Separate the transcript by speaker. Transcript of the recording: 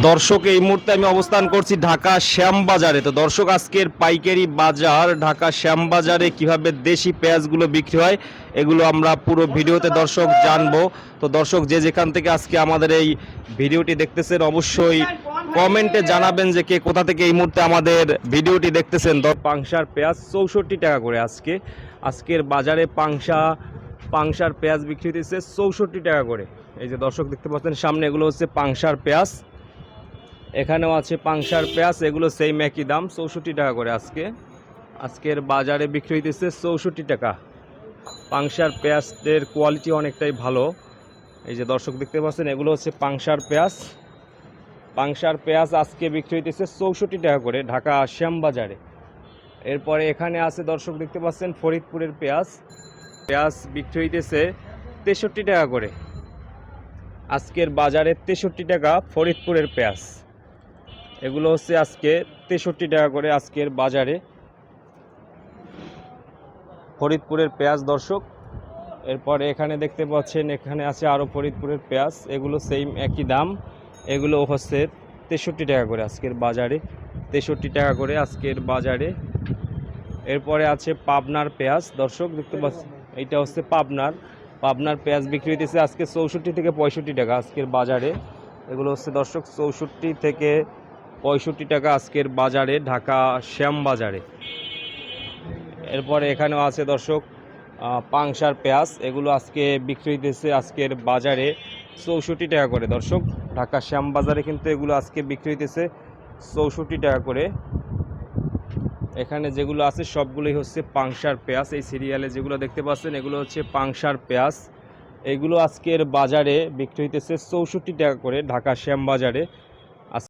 Speaker 1: দর্শক, এই মুহূর্তে আমি অবস্থান করছি ঢাকা শ্যামবাজারে। তো দর্শক, আজকের পাইকারি বাজার, ঢাকা শ্যামবাজারে কীভাবে দেশি পেঁয়াজগুলো বিক্রি হয়, এগুলো আমরা পুরো ভিডিওতে দর্শক জানব। তো দর্শক, যে যেখান থেকে আজকে আমাদের এই ভিডিওটি দেখতেছেন, অবশ্যই কমেন্টে জানাবেন যে কে কোথা থেকে এই মুহূর্তে আমাদের ভিডিওটি দেখতেছেন। দ- পাংশার পেঁয়াজ চৌষট্টি টাকা করে আজকে। আজকের বাজারে পাংশা, পাংশার পেঁয়াজ বিক্রি হতেছে চৌষট্টি টাকা করে। এই যে দর্শক, দেখতে পাচ্ছেন, সামনে এগুলো হচ্ছে পাংশার পেঁয়াজ। এখানেও আছে পাংশার পেঁয়াজ, এগুলো সেই একই দাম, চৌষট্টি টাকা করে আজকে। আজকের বাজারে বিক্রি হইতেছে চৌষট্টি টাকা। পাংশার পেঁয়াজের কোয়ালিটি অনেকটাই ভালো। এই যে দর্শক দেখতে পাচ্ছেন, এগুলো হচ্ছে পাংশার পেঁয়াজ। পাংশার পেঁয়াজ আজকে বিক্রি হইতেছে চৌষট্টি টাকা করে ঢাকা শ্যামবাজারে। এরপরে এখানে আছে দর্শক দেখতে পাচ্ছেন ফরিদপুরের পেঁয়াজ। পেঁয়াজ বিক্রি হইতেছে তেষট্টি টাকা করে। আজকের বাজারে তেষট্টি টাকা ফরিদপুরের পেঁয়াজ। এগুলো হচ্ছে আজকে তেষট্টি টাকা করে আজকের বাজারে। ফরিদপুরের পেঁয়াজ দর্শক, এরপরে এখানে দেখতে পাচ্ছেন, এখানে আছে আরও ফরিদপুরের পেঁয়াজ, এগুলো সেম একই দাম। এগুলো হচ্ছে তেষট্টি টাকা করে আজকের বাজারে, তেষট্টি টাকা করে আজকের বাজারে। এরপরে আছে পাবনার পেঁয়াজ, দর্শক দেখতে পাচ্ছেন, এইটা হচ্ছে পাবনার। পাবনার পেঁয়াজ বিক্রি হইতেছে আজকে চৌষট্টি থেকে পঁয়ষট্টি টাকা আজকের বাজারে। এগুলো হচ্ছে দর্শক চৌষট্টি থেকে পঁয়ষট্টি টাকা আজকের বাজারে, ঢাকা শ্যাম বাজারে। এরপরে এখানেও আছে দর্শক পাংশার পেঁয়াজ, এগুলো আজকে বিক্রি হইতেছে আজকের বাজারে চৌষট্টি টাকা করে। দর্শক, ঢাকা শ্যাম বাজারে কিন্তু এগুলো আজকে বিক্রি হইতেছে চৌষট্টি টাকা করে। এখানে যেগুলো আছে সবগুলোই হচ্ছে পাংশার পেঁয়াজ। এই সিরিয়ালে যেগুলো দেখতে পাচ্ছেন, এগুলো হচ্ছে পাংশার পেঁয়াজ। এগুলো আজকের বাজারে বিক্রি হইতেছে চৌষট্টি টাকা করে ঢাকা শ্যাম বাজারে।